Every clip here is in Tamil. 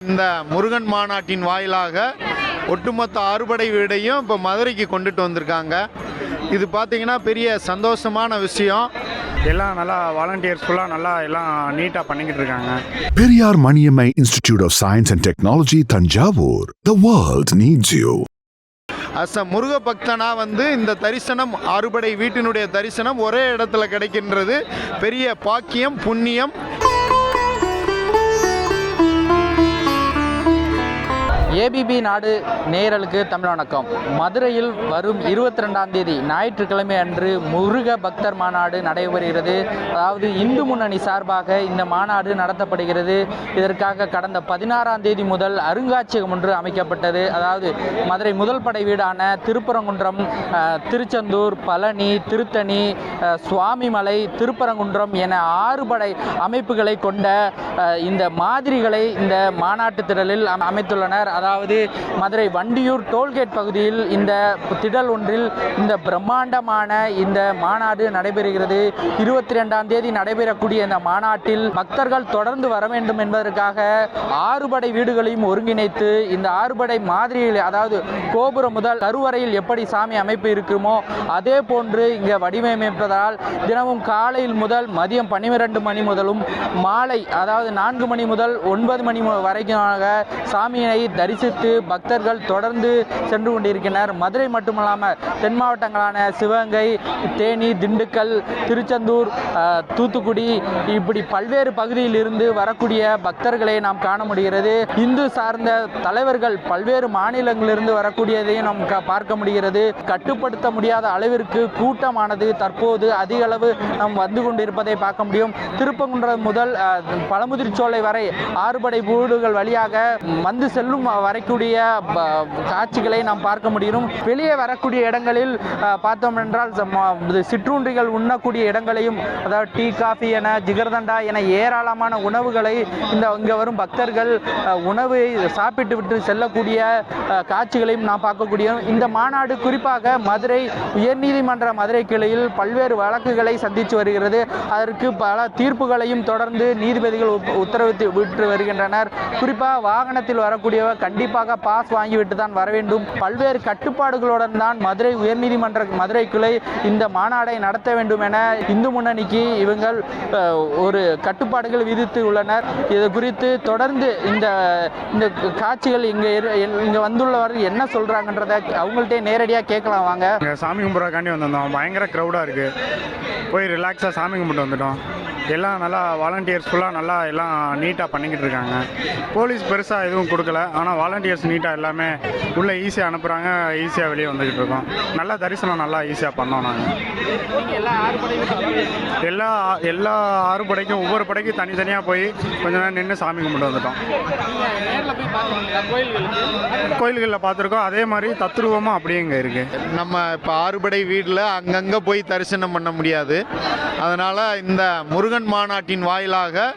இந்த முருகன் மாநாட்டின் வாயிலாக ஒட்டுமொத்த அறுபடை வீடையும் இப்போ மதுரைக்கு கொண்டுட்டு வந்திருக்காங்க இது பார்த்தீங்கன்னா பெரிய சந்தோஷமான விஷயம் எல்லாம் நல்லா வாலண்டியர்ஸ் ஃபுல்லாக நல்லா எல்லாம் நீட்டாக பண்ணிக்கிட்டு இருக்காங்க Periyar Maniammai Institute of Science and Technology, Tanjavur. The world needs you. As a Muruga பக்தனா வந்து இந்த தரிசனம் அறுபடை வீட்டினுடைய தரிசனம் ஒரே இடத்துல கிடைக்கின்றது பெரிய பாக்கியம் புண்ணியம் ஏபிபி நாடு நேரலுக்கு தமிழ் வணக்கம். மதுரையில் வரும் இருபத்தி ரெண்டாம் தேதி ஞாயிற்றுக்கிழமை அன்று முருக பக்தர் மாநாடு நடைபெறுகிறது. அதாவது இந்து முன்னணி சார்பாக இந்த மாநாடு நடத்தப்படுகிறது. இதற்காக கடந்த பதினாறாம் தேதி முதல் அருங்காட்சியகம் ஒன்று அமைக்கப்பட்டது. அதாவது மதுரை முதல் படை வீடான திருப்பரங்குன்றம் திருச்செந்தூர் பழனி திருத்தணி சுவாமிமலை திருப்பரங்குன்றம் என ஆறு படை அமைப்புகளை கொண்ட இந்த மாதிரிகளை இந்த மாநாட்டு திடலில் அமைத்துள்ளனர். அதாவது மதுரை வண்டியூர் டோல்கேட் பகுதியில் இந்த திடல் ஒன்றில் இந்த பிரம்மாண்டமான இந்த மாநாடு நடைபெறுகிறது. இருபத்தி ரெண்டாம் தேதி நடைபெறக்கூடிய இந்த மாநாட்டில் பக்தர்கள் தொடர்ந்து வர வேண்டும் என்பதற்காக ஆறுபடை வீடுகளையும் ஒருங்கிணைத்து இந்த ஆறுபடை மாதிரியில் அதாவது கோபுரம் முதல் கருவறையில் எப்படி சாமி அமைப்பு இருக்குமோ அதே போன்று இங்கே வடிவமைப்பதால் தினமும் காலையில் முதல் மதியம் பன்னிரண்டு மணி முதலும் மாலை அதாவது நான்கு மணி முதல் ஒன்பது மணி வரைக்குமாக சாமியை தரிசித்து பக்தர்கள் தொடர்ந்து சென்று கொண்டிருக்கின்றனர். மதுரை மட்டுமல்லாமல் தென் மாவட்டங்களான சிவகங்கை தேனி திண்டுக்கல் திருச்செந்தூர் தூத்துக்குடி இப்படி பல்வேறு பகுதியில் இருந்து வரக்கூடிய பக்தர்களை நாம் காண முடிகிறது. இந்து சார்ந்த தலைவர்கள் பல்வேறு மாநிலங்களிலிருந்து வரக்கூடியதையும் நாம் பார்க்க முடிகிறது. கட்டுப்படுத்த முடியாத அளவிற்கு கூட்டமானது தற்போது அதிக அளவு நாம் வந்து கொண்டிருப்பதை பார்க்க முடியும். திருப்பங்குன்றம் முதல் பழமுதிர் பழமுதிர்ச்சோலை வரை ஆறுபடை வீடுகள் வழியாக வந்து செல்லும் வரைக்கூடிய காட்சிகளை நாம் பார்க்க முடியும். வெளியே வரக்கூடிய இடங்களில் பார்த்தோம் என்றால் சிற்றுண்டிகள் உண்ணக்கூடிய இடங்களையும் அதாவது டீ காஃபி என ஜிகர்தண்டா என ஏராளமான உணவுகளை இந்த இங்கே வரும் பக்தர்கள் உணவை சாப்பிட்டு விட்டு செல்லக்கூடிய காட்சிகளையும் நாம் பார்க்கக்கூடிய இந்த மாநாடு குறிப்பாக மதுரை உயர்நீதிமன்ற மதுரை கிளையில் பல்வேறு வழக்குகளை சந்தித்து வருகிறது. அதற்கு பல தீர்ப்புகளையும் தொடர்ந்து நீதிபதிகள் உத்தரவு உத்தரவிட்டு விட்டு வருகின்றனர். குறிப்பாக வாகனத்தில் வரக்கூடியவர் கண்டிப்பாக பாஸ் வாங்கிவிட்டு தான் வர வேண்டும். பல்வேறு கட்டுப்பாடுகளுடன் தான் மதுரை உயர்நீதிமன்ற மதுரை கிளை இந்த மாநாடை நடத்த வேண்டும் என இந்து முன்னணிக்கு இவங்கள் ஒரு கட்டுப்பாடுகள் விதித்து உள்ளனர். இது குறித்து தொடர்ந்து இந்த இந்த காட்சிகள் இங்கே இங்கே வந்துள்ளவர் என்ன சொல்கிறாங்கன்றதை அவங்கள்ட்டே நேரடியாக கேட்கலாம் வாங்க. சாமி கும்பிட்றக்காண்டி வந்திருந்தோம். பயங்கர க்ரௌடாக இருக்குது போய் ரிலாக்ஸாக சாமி கும்பிட்டு வந்துட்டோம். எல்லாம் நல்லா வாலண்டியர்ஸ் ஃபுல்லாக நல்லா எல்லாம் நீட்டாக பண்ணிக்கிட்டு இருக்காங்க. போலீஸ் பெருசாக எதுவும் கொடுக்கல. ஆனால் வாலண்டியர்ஸ் நீட்டாக எல்லாமே உள்ளே ஈஸியாக அனுப்புகிறாங்க ஈஸியாக வெளியே வந்துக்கிட்டு இருக்கோம். நல்லா தரிசனம் நல்லா ஈஸியாக பண்ணோம் நாங்கள் எல்லா எல்லா ஆறு படைக்கும் ஒவ்வொரு படைக்கும் தனித்தனியாக போய் கொஞ்ச நேரம் நின்று சாமி கும்பிட்டு வந்துட்டோம். கோயில்களில் பார்த்துருக்கோம். அதே மாதிரி தத்ரூபமாக அப்படியே இங்கே இருக்குது நம்ம இப்போ ஆறுபடை வீட்டில் அங்கங்கே போய் தரிசனம் பண்ண முடியாது. அதனால் இந்த முருகன் மாநாட்டின் வாயிலாக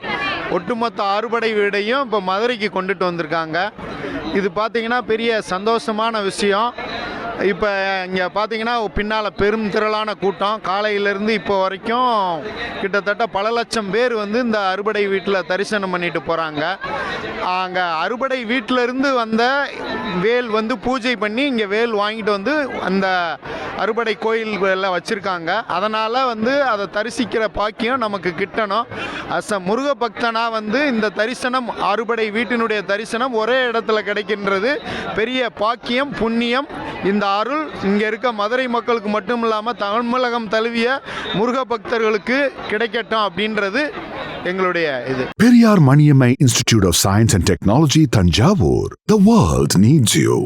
ஒட்டுமொத்த அறுபடை வீடையும் இப்போ மதுரைக்கு கொண்டுட்டு வந்திருக்காங்க. இது பார்த்தீங்கன்னா பெரிய சந்தோஷமான விஷயம். இப்போ இங்கே பார்த்தீங்கன்னா பின்னால் பெரும் திரளான கூட்டம். காலையிலேருந்து இப்போ வரைக்கும் கிட்டத்தட்ட பல லட்சம் பேர் வந்து இந்த அறுபடை வீட்டில் தரிசனம் பண்ணிட்டு போகிறாங்க அங்கே அறுபடை வீட்டிலருந்து வந்த வேல் வந்து பூஜை பண்ணி இங்கே வேல் வாங்கிட்டு வந்து அந்த அறுபடை கோயில்களில் வச்சுருக்காங்க. அதனால் வந்து அதை தரிசிக்கிற பாக்கியம் நமக்கு கிட்டணும். அஸ் அ முருக பக்தனாக வந்து இந்த தரிசனம் அறுபடை வீட்டினுடைய தரிசனம் ஒரே இடத்துல கிடைக்கின்றது. பெரிய பாக்கியம் புண்ணியம் இந்த அருள் இங்கே இருக்க மதுரை மக்களுக்கு மட்டும் இல்லாமல் தமிழகம் தழுவிய முருக பக்தர்களுக்கு கிடைக்கட்டும் அப்படின்றது எங்களுடைய இது. Periyar Maniammai institute of science and technology Thanjavur. The world needs you